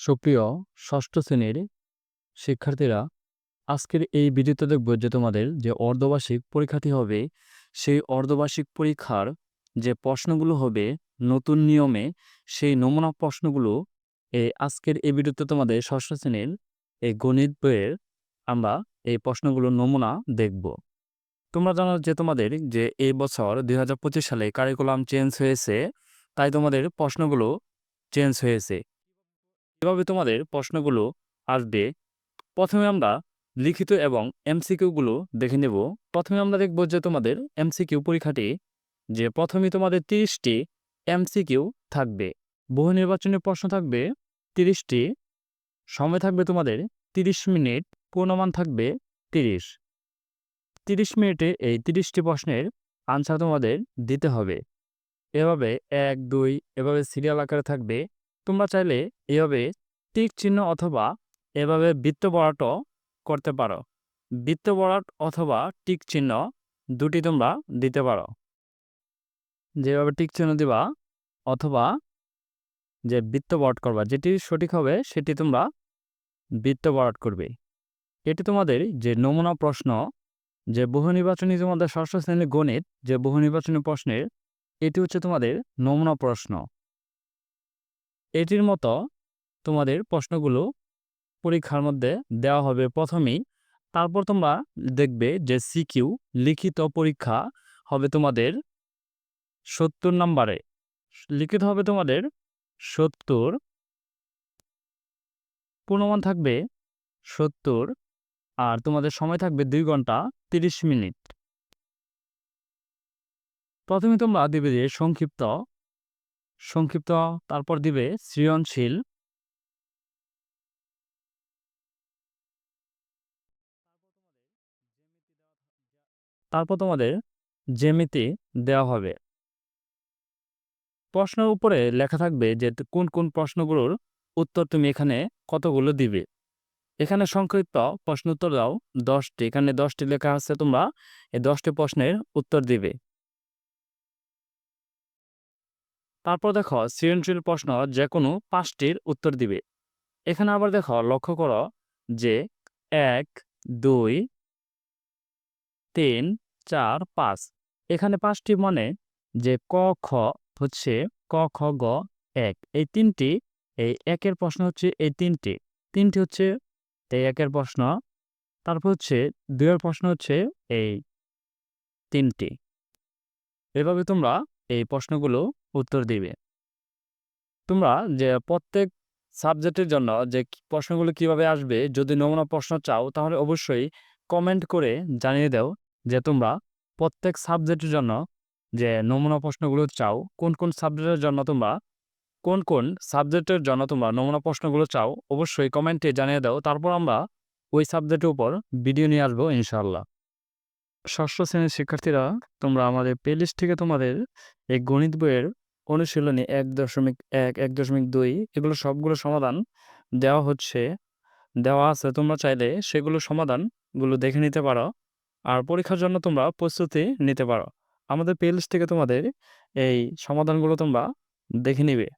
সুপ্রিয় ষষ্ঠ শ্রেণির শিক্ষার্থীরা, আজকের এই ভিডিওতে দেখব যে তোমাদের যে অর্ধবার্ষিক পরীক্ষাটি হবে, সেই অর্ধবার্ষিক পরীক্ষার যে প্রশ্নগুলো হবে, নতুন নিয়মে সেই নমুনা প্রশ্নগুলো এই আজকের এই ভিডিওতে তোমাদের ষষ্ঠ শ্রেণির এই গণিত বইয়ের আমরা এই প্রশ্নগুলোর নমুনা দেখব। তোমরা জানো যে তোমাদের যে এই বছর দুই হাজার পঁচিশ সালে কারিকুলাম চেঞ্জ হয়েছে, তাই তোমাদের প্রশ্নগুলো চেঞ্জ হয়েছে। এভাবে তোমাদের প্রশ্নগুলো আসবে। প্রথমে আমরা লিখিত এবং এমসিকিউগুলো দেখে নেব। প্রথমে আমরা দেখব যে তোমাদের এমসিকিউ পরীক্ষাটি, যে প্রথমে তোমাদের তিরিশটি এমসিকিউ থাকবে। বহু নির্বাচনের প্রশ্ন থাকবে, তিরিশটি। সময় থাকবে তোমাদের তিরিশ মিনিট, পূর্ণমান থাকবে তিরিশ। তিরিশ মিনিটে এই তিরিশটি প্রশ্নের আনসার তোমাদের দিতে হবে। এভাবে এক, দুই, এভাবে সিরিয়াল আকারে থাকবে। তোমরা চাইলে এভাবে টিক চিহ্ন অথবা এভাবে বৃত্ত বরাটও করতে পারো। বৃত্ত বরাট অথবা টিক চিহ্ন দুটি তোমরা দিতে পারো। যেভাবে টিক চিহ্ন দিবা অথবা যে বৃত্ত বরাট করবা, যেটি সঠিক হবে সেটি তোমরা বৃত্ত বরাট করবে। এটি তোমাদের যে নমুনা প্রশ্ন, যে বহু নির্বাচনী তোমাদের ষষ্ঠ শ্রেণির গণিত, যে বহু নির্বাচনী প্রশ্নের, এটি হচ্ছে তোমাদের নমুনা প্রশ্ন। এটির মতো তোমাদের প্রশ্নগুলো পরীক্ষার মধ্যে দেওয়া হবে প্রথমেই। তারপর তোমরা দেখবে যে সিকিউ লিখিত পরীক্ষা হবে তোমাদের সত্তর নাম্বারে। লিখিত হবে তোমাদের সত্তর। পূর্ণমান থাকবে সত্তর আর তোমাদের সময় থাকবে দুই ঘণ্টা তিরিশ মিনিট। প্রথমে তোমরা দিবে যে সংক্ষিপ্ত সংক্ষিপ্ত তারপর দিবে সৃজনশীল। তারপর তোমাদের জ্যামিতি দেওয়া হবে। প্রশ্নের উপরে লেখা থাকবে যে কোন কোন প্রশ্নগুলোর উত্তর তুমি এখানে কতগুলো দিবে। এখানে সংক্ষিপ্ত প্রশ্ন উত্তর দাও দশটি। এখানে দশটি লেখা আছে তোমরা এই দশটি প্রশ্নের উত্তর দিবে। তারপর দেখো সৃজনশীল প্রশ্ন যে কোনো পাঁচটির উত্তর দিবে। এখানে আবার দেখো লক্ষ্য করো যে এক, দুই, তিন, চার, পাঁচ। এখানে পাঁচটি মানে যে ক, খ হচ্ছে ক, খ, গ, এক। এই তিনটি, এই একের প্রশ্ন হচ্ছে এই তিনটি। তিনটি হচ্ছে এই একের প্রশ্ন। তারপর হচ্ছে দুইয়ের প্রশ্ন হচ্ছে এই তিনটি। এভাবে তোমরা এই প্রশ্নগুলো উত্তর দিবে। তোমরা যে প্রত্যেক সাবজেক্টের জন্য যে প্রশ্নগুলো কীভাবে আসবে, যদি নমুনা প্রশ্ন চাও, তাহলে অবশ্যই কমেন্ট করে জানিয়ে দাও যে তোমরা প্রত্যেক সাবজেক্টের জন্য যে নমুনা প্রশ্নগুলো চাও, কোন কোন সাবজেক্টের জন্য তোমরা, কোন কোন সাবজেক্টের জন্য তোমরা নমুনা প্রশ্নগুলো চাও, অবশ্যই কমেন্টে জানিয়ে দাও। তারপর আমরা ওই সাবজেক্টের উপর ভিডিও নিয়ে আসব ইনশাল্লাহ ষষ্ঠ শ্রেণির শিক্ষার্থীরা তোমরা আমাদের প্লেলিস্ট থেকে তোমাদের এই গণিত বইয়ের অনুশীলনী এক দশমিক এক এক দশমিক দুই এগুলো সবগুলো সমাধান দেওয়া হচ্ছে। দেওয়া আছে, তোমরা চাইলে সেগুলো সমাধানগুলো দেখে নিতে পারো আর পরীক্ষার জন্য তোমরা প্রস্তুতি নিতে পারো। আমাদের প্লেলিস্ট থেকে তোমাদের এই সমাধানগুলো তোমরা দেখে নিবে।